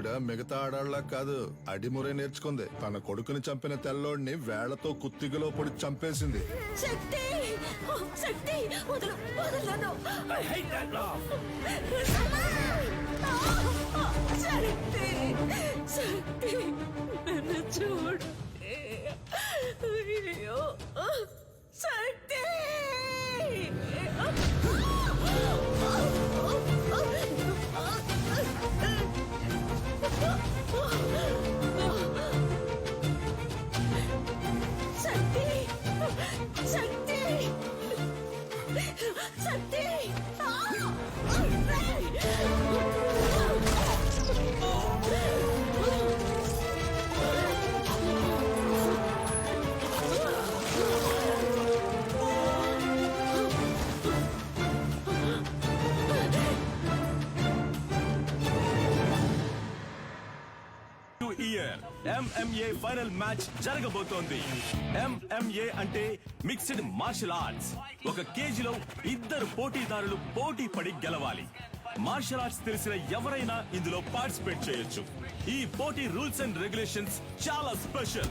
ఈవిడ మిగతా ఆడాళ్ళ కాదు అడిమురే నేర్చుకుంది. తన కొడుకుని చంపిన తెల్లోడిని వేళ్ళతో కుత్తిగలో పొడి చంపేసింది. శక్తి! ఓ, శక్తి! వదలు వదలను! I hate that laugh. శక్తి! శక్తి! నన్ను చూడు. అయ్యో Shakti Shakti! Shakti year MMA final match జరగబోతోంది. ఎంఎంఏ అంటే మిక్స్డ్ మార్షల్ ఆర్ట్స్ ఒక కేజీలో ఇద్దరు పోటీదారులు పోటీ పడి గెలవాలి. మార్షల్ ఆర్ట్స్ తెలిసిన ఎవరైనా ఇందులో పార్టిసిపేట్ చేయొచ్చు. ఈ పోటీ రూల్స్ అండ్ రెగ్యులేషన్స్ చాలా స్పెషల్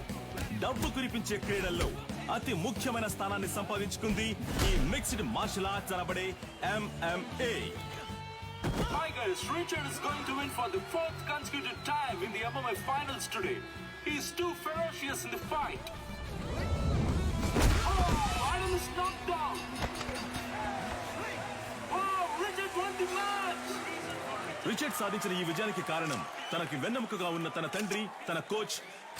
డబ్బు కురిపించే క్రీడల్లో అతి ముఖ్యమైన స్థానాన్ని సంపాదించుకుంది ఈ మిక్స్డ్ మార్షల్ ఆర్ట్స్ అనబడే MMA Tigers, Richard is going to win for the fourth consecutive time in the MMA finals today. He's too ferocious in the fight. Oh, Adam is knocked down. Oh, Richard won the match. Richard సాధించిన ఈ విజయానికి కారణం తనకి వెన్నెముకగా ఉన్న తన తండ్రి తన coach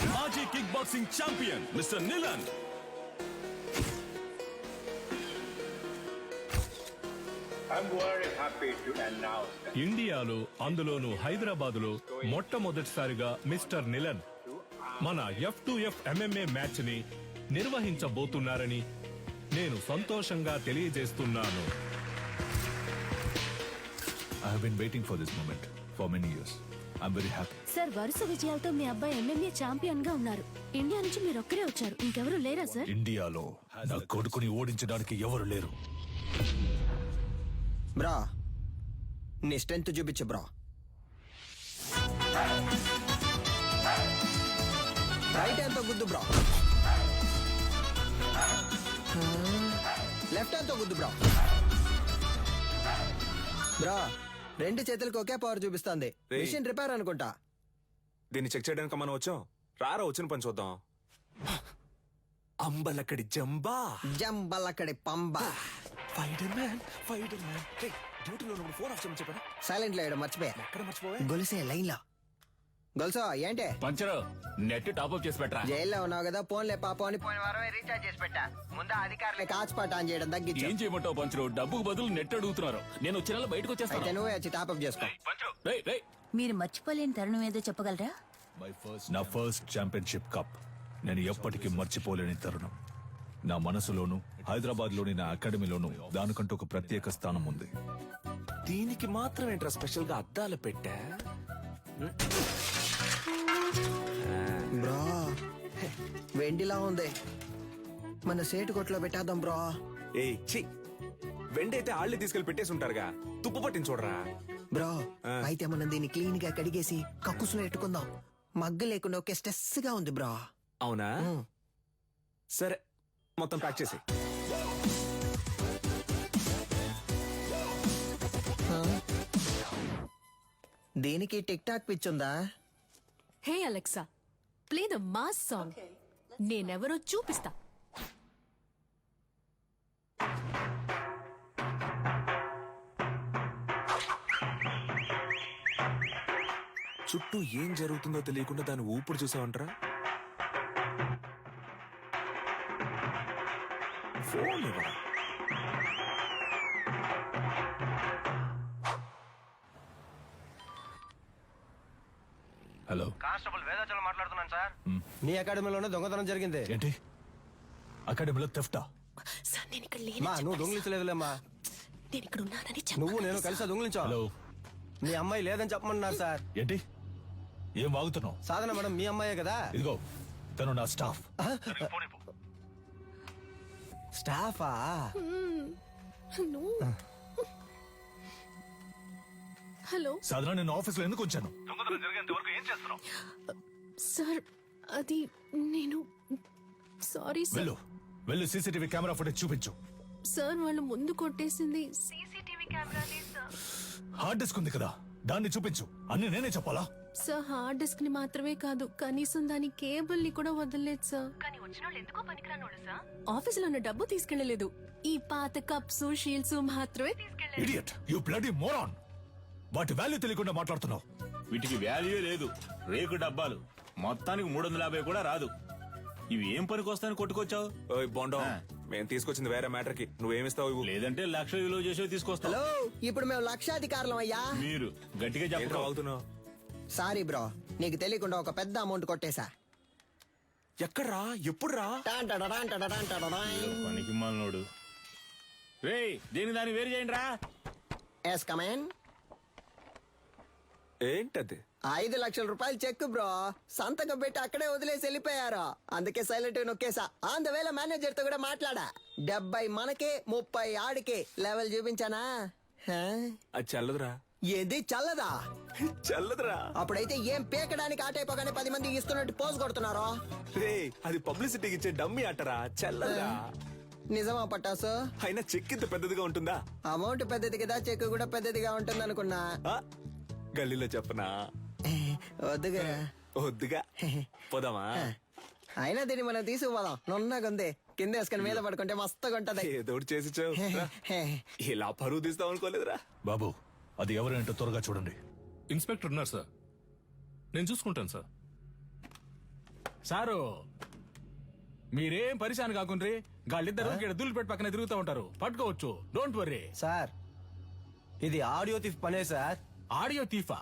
మాజీ kick boxing champion mister Nilan ఇండియాలో అందులోను హైదరాబాదులో మొట్టమొదటిసారిగా మిస్టర్ నిలన్ మన ఎఫ్ టు ఎఫ్ ఎంఎంఏ మ్యాచ్ని నిర్వహించబోతున్నారని నేను సంతోషంగా తెలియజేస్తున్నాను. I have been waiting for this moment for many years. I'm very happy. Sir వరుస విజయాలతో మీ అబ్బాయి ఎంఎంఏ ఛాంపియన్గా ఉన్నారు. ఇండియా నుంచి మీరు ఒక్కరే వచ్చారు. ఇంకెవరు లేరా సార్? ఇండియాలో నా కొడుకుని ఓడించడానికి ఎవరు లేరు? బ్రా నీ స్ట్రెంత్ చూపించు బ్రా. రైట్ హ్యాండ్తో గుద్దు బ్రా. లెఫ్ట్ హ్యాండ్తో గుద్దు బ్రా. బ్రా రెండు చేతులకు ఒకే పవర్ చూపిస్తుంది. రేయ్. మిషన్ రిపేర్ అనుకుంటా. దీన్ని చెక్ చేయడానికి మనం వచ్చాం రారా వచ్చిన పని చూద్దాం. అంబలక్కడి జంబా. జంబలక్కడి పంబ. మ్యాన్ మ్యాన్ డ్యూటీలో ఫోన్ ఆఫ్ చేయమని చెప్పాను సైలెంట్లో వేయడం మర్చిపోయా. ఎక్కడ మర్చిపోవా గొలుసే లైన్లో గొలుసో ఏంటి? పంచరు నెట్ చేసి పెట్టరా. జైల్లో ఉన్నావు కదా ఫోన్లే పాపం అని పోయిన వారమే రీఛార్జ్ చేసి పెట్టా. ముందు అధికారులే కాచిపాట ఆన్ చేయడం తగ్గించు. ఏం చేయమంటావు పంచరు? డబ్బుకు బదులు నెట్ అడుగుతున్నారు. నేను వచ్చిన నెల బయటకు అయితే వచ్చేస్తాను నువ్వే వచ్చి టాప్అప్ చేసుకో. రేయ్, రేయ్. మీరు మర్చిపోలేని తరుణం ఏదో చెప్పగలరా? నా ఫస్ట్ ఛాంపియన్షిప్ కప్ నేను ఎప్పటికీ మర్చిపోలేని తరుణం. నా మనసులోను హైదరాబాద్లోని నా అకాడమీలోను దానికంటూ ఒక ప్రత్యేక స్థానం ఉంది. దీనికి మాత్రం ఏంట్రా స్పెషల్గా అద్దాలు పెట్టా? బ్రో. వెండిలా ఉంది. మన సేటు కొట్లో పెట్టేద్దాం బ్రో. ఏ ఛీ. వెండైతే ఆళ్ళే తీసుకెళ్ళి పెట్టేసి ఉంటారుగా తుప్పు పట్టించి చూడరా. బ్రో ఆ. అయితే మనం దీన్ని క్లీన్గా కడిగేసి కక్కుసులో పెట్టుకుందాం మగ్గ లేకుండా ఒకే స్ట్రెస్గా ఉంది బ్రో. అవునా? సరే మొత్తం ప్యాక్ చేసి. దీనికి tick talk పిచ్చుందా? Hey Alexa play the mass song. నేనెవరో చూపిస్తా. చుట్టూ ఏం జరుగుతుందో తెలియకుండా దాని ఊపిరి చూసావంటరా? ఇవ్వరా హలో కానిస్టేబుల్ వేదాచలం మాట్లాడుతున్నాను సార్. నీ అకాడమీలోనే దొంగతనం జరిగింది. ఏంటి? అకాడమీలో తెఫ్టా సార్ నేను ఇక్కడ మా నువ్వు దొంగిలించలేదులేమ్మా. నేను ఇక్కడ ఉన్నానని నువ్వు చెప్పాను నేను కలిసి దొంగిలించావు హలో మీ అమ్మాయి లేదని చెప్పమన్నారు సార్. ఏంటి? ఏం వాగుతున్నావు? సాధన మేడం మీ అమ్మాయే కదా? ఇదిగో తను నా స్టాఫ్ స్టాఫా? నువ్వు హలో. సాధన నేను ఆఫీస్లో ఎందుకు వచ్చాను? సార్ అది నేను సారీ సార్. వెళ్ళు. వెళ్ళు సీసీటీవీ కెమెరా ఫుటేజ్ చూపించు. సార్ వాళ్ళు ముందు కొట్టేసింది. సీసీటీవీ కెమెరానే సార్. హార్డ్ డిస్క్ ఉంది కదా దాన్ని చూపించు. అన్ని నేనే చెప్పాలా? సార్ హార్డ్ డిస్క్ని మాత్రమే కాదు కనీసం దాని కేబుల్ని కూడా వదలలేదు సార్ కానీ వచ్చిన వాళ్ళు ఎందుకో పనికిరానోడు సార్ ఆఫీసులో ఉన్న డబ్బు తీసుకెళ్ళలేదు ఈ పాత కప్స్ షీల్డ్స్ మాత్రమే తీసుకెళ్ళేదు ఇడియట్ యు బ్లడీ మోరాన్ వాటి వాల్యూ తెలియకుండా మాట్లాడుతున్నావు. వీటికి వాల్యూ లేదు. రేకు డబ్బాలు. మొత్తానికి మూడు వందల యాభై కూడా రాదు. ఇవి ఏం పనికి వస్తాయని కొట్టుకొచ్చావు? ఓయ్ బొండం. మేము తీసుకొచ్చింది వేరే మ్యాటర్కి నువ్వేమిస్తావు ఇవ్వు? లేదంటే లక్ష విలువ చేసేవి తీసుకొస్తావు హలో ఇప్పుడు మేము లక్షాధికారులం అయ్యా. మీరు గట్టిగా ఏంట్రా చెప్పరు వాగుతున్నావు? సారీ బ్రో నీకు తెలియకుండా ఒక పెద్ద అమౌంట్ కొట్టేశా. ఎక్కడ్రా? ఎప్పుడురా. పనికి మాలనోడు. రే దీని దాన్ని వేరు చేయండి రా ఎస్ కమేన్ ఏంటది? ఐదు లక్షల రూపాయలు చెక్ బ్రో సంతకం పెట్టి అక్కడే వదిలేసి వెళ్ళిపోయారు. అందుకే సైలెంట్ నొక్కేసా ఆన్ ద వేళ మేనేజర్తో కూడా మాట్లాడా. డెబ్బై మనకే ముప్పై ఆడికే. లెవెల్ చూపించానా? హా? అది చల్లదురా. ఏది చల్లదా? చల్లదురా. అప్పుడైతే ఏం పీకడానికి ఆటైపోగానే పది మంది ఇస్తున్నట్టు పోజ్ కొడుతున్నారో? రే అది పబ్లిసిటీకి ఇచ్చే డమ్మి అట్టరా చల్లదురా. నిజమా పట్టాసు? అయినా చెక్ ఇంత పెద్దదిగా ఉంటుందా? అమౌంట్ పెద్దది కదా చెక్ కూడా పెద్దదిగా ఉంటుంది అనుకున్నా ఆ? గల్లీలో చెప్పనా? వద్దుగా. వద్దుగా. పోదామా? అయినా దీన్ని మనం తీసుకుపోదాం. నున్నగుంది కింద వేసుకుని మీద పడుకుంటే మస్తుగా ఉంటది ఏదో ఒకటి చేసి. ఇలా పరువు తీస్తాం అనుకోలేదురా బాబు అది ఎవరేంటో త్వరగా చూడండి. ఇన్స్పెక్టర్ ఉన్నారు సార్. నేను చూసుకుంటాను సార్. సారు మీరేం పరిశాన్ కాకుండ్రి? గాళ్ళిద్దరు ఇక్కడ దూలిపెట్టి పక్కన తిరుగుతూ ఉంటారు. పట్టుకోవచ్చు. డోంట్ వర్రీ సార్ ఇది ఆడియో థిఫ్ పనే సార్. ఆడియో తీఫా?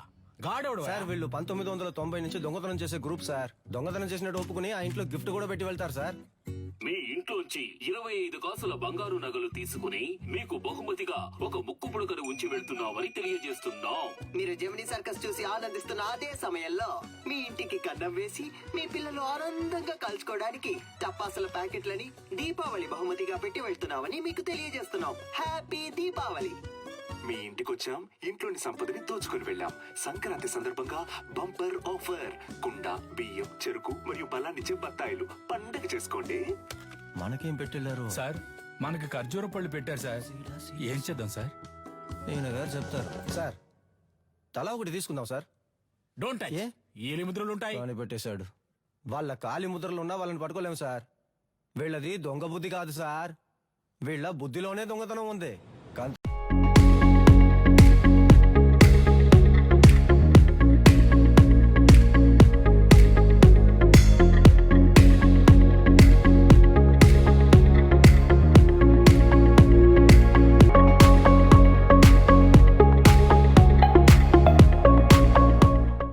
గాడోడు సార్ వీళ్ళు పంతొమ్మిది వందల తొంభై నుంచి దొంగతనం చేసే గ్రూప్ సార్. దొంగతనం చేసినట్టు ఒప్పుకుని ఆ ఇంట్లో గిఫ్ట్ కూడా పెట్టి వెళ్తారు సార్. ఇంట్లోంచి ఇరవై ఐదు కాసుల బంగారు నగలు తీసుకుని మీకు బహుమతిగా ఒక ముక్కు పుడకను ఉంచి వెళ్తున్నామని తెలియజేస్తున్నాం. మీరు జమినీ సర్కస్ చూసి ఆనందిస్తున్న అదే సమయంలో మీ ఇంటికి కన్నం వేసి మీ పిల్లలు ఆనందంగా కలుసుకోవడానికి టపాసుల ప్యాకెట్లని దీపావళి బహుమతిగా పెట్టి వెళ్తున్నామని మీకు తెలియజేస్తున్నాం. హ్యాపీ దీపావళి! మీ ఇంటికి వచ్చాం ఇంట్లోని సంపదని దోచుకుని వెళ్ళాం. సంక్రాంతి సందర్భంగా బంపర్ ఆఫర్. కుండ బియ్యం చెరుకు మరియు బలాన్నిచ్చే బత్తాయిలు పండగ చేసుకోండి. మనకేం పెట్టెళ్ళారు? సార్ మనకి ఖర్జూర పళ్ళు పెట్టారు సార్. ఏం చేద్దాం సార్? ఈయన గారు చెప్తారు. సార్ తలా ఒకటి తీసుకుందాం సార్. డోంట్ ఏ? ఏలి ముద్రలు ఉంటాయి. అని పెట్టేశాడు. వాళ్ళ కాలి ముద్రలు ఉన్నా వాళ్ళని పట్టుకోలేము సార్. వీళ్ళది దొంగ బుద్ధి కాదు సార్. వీళ్ళ బుద్ధిలోనే దొంగతనం ఉంది.